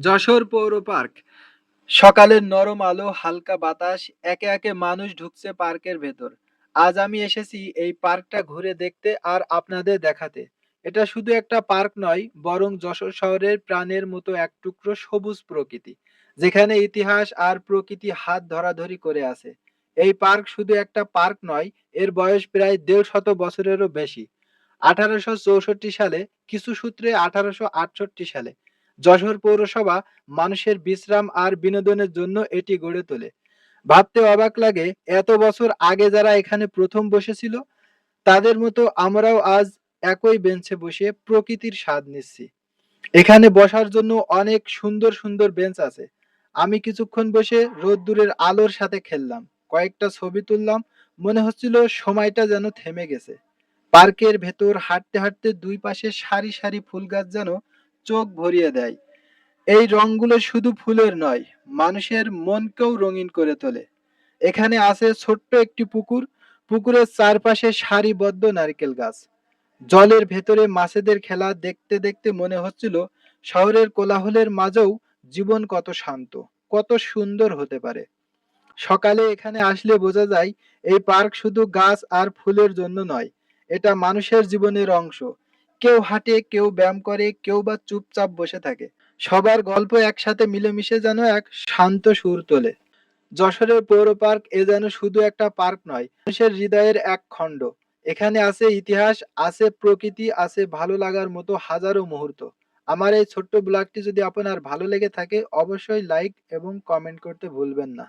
যশোর পৌর পার্ক। সকালের নরম আলো, হালকা বাতাস, একে একে মানুষ ঢুকছে পার্কের ভেতর। আজ আমি এসেছি এই পার্কটা ঘুরে দেখতে আর আপনাদের দেখাতে। এটা শুধু একটা পার্ক নয়, বরং যশোর শহরের প্রাণের মতো এক টুকরো সবুজ প্রকৃতি, যেখানে ইতিহাস আর প্রকৃতি হাত ধরাধরি করে আছে। এই পার্ক শুধু একটা পার্ক নয়, এর বয়স প্রায় দেড় শত বছরেরও বেশি। আঠারোশো চৌষট্টি সালে, কিছু সূত্রে আঠারোশো আটষট্টি সালে যশোর পৌরসভা মানুষের বিশ্রাম আর বিনোদনের জন্য এটি গড়ে তোলে। ভাবতে অবাক লাগে, এত বছর আগে যারা এখানে প্রথম বসেছিল, তাদের মতো আমরাও আজ একই বেঞ্চে বসে প্রকৃতির স্বাদ নিচ্ছি। এখানে বসার জন্য অনেক সুন্দর সুন্দর বেঞ্চ আছে। আমি কিছুক্ষণ বসে রোদ্দুরের আলোর সাথে খেললাম। কয়েকটা ছবি তুললাম। মনে হচ্ছিল সময়টা যেন থেমে গেছে। পার্কের ভেতর হাঁটতে হাঁটতে দুই পাশে সারি সারি ফুল গাছ যেন চোখ ভরিয়ে দেয়। এই রংগুলো শুধু ফুলের নয়, মানুষের মনকেও রঙিন করে তোলে। এখানে আছে ছোট্ট একটি পুকুর। পুকুরের চারপাশে সারিবদ্ধ নারকেল গাছ। জলের ভেতরে মাছেদের খেলা দেখতে দেখতে মনে হচ্ছিল শহরের কোলাহলের মাঝেও জীবন কত শান্ত, কত সুন্দর হতে পারে। সকালে এখানে আসলে বোঝা যায়, এই পার্ক শুধু গাছ আর ফুলের জন্য নয়, এটা মানুষের জীবনের অংশ। কেউ হাঁটে, কেউ ব্যায়াম করে, কেউ বা চুপচাপ বসে থাকে। সবার গল্প একসাথে মিলেমিশে যেন এক শান্ত সুর তোলে। যশোরের পৌর পার্ক এ যেন শুধু একটা পার্ক নয়, মানুষের হৃদয়ের এক খণ্ড। এখানে আছে ইতিহাস, আছে প্রকৃতি, আছে ভালো লাগার মতো হাজারো মুহূর্ত। আমার এই ছোট্ট ব্লগটি যদি আপনার ভালো লেগে থাকে, অবশ্যই লাইক এবং কমেন্ট করতে ভুলবেন না।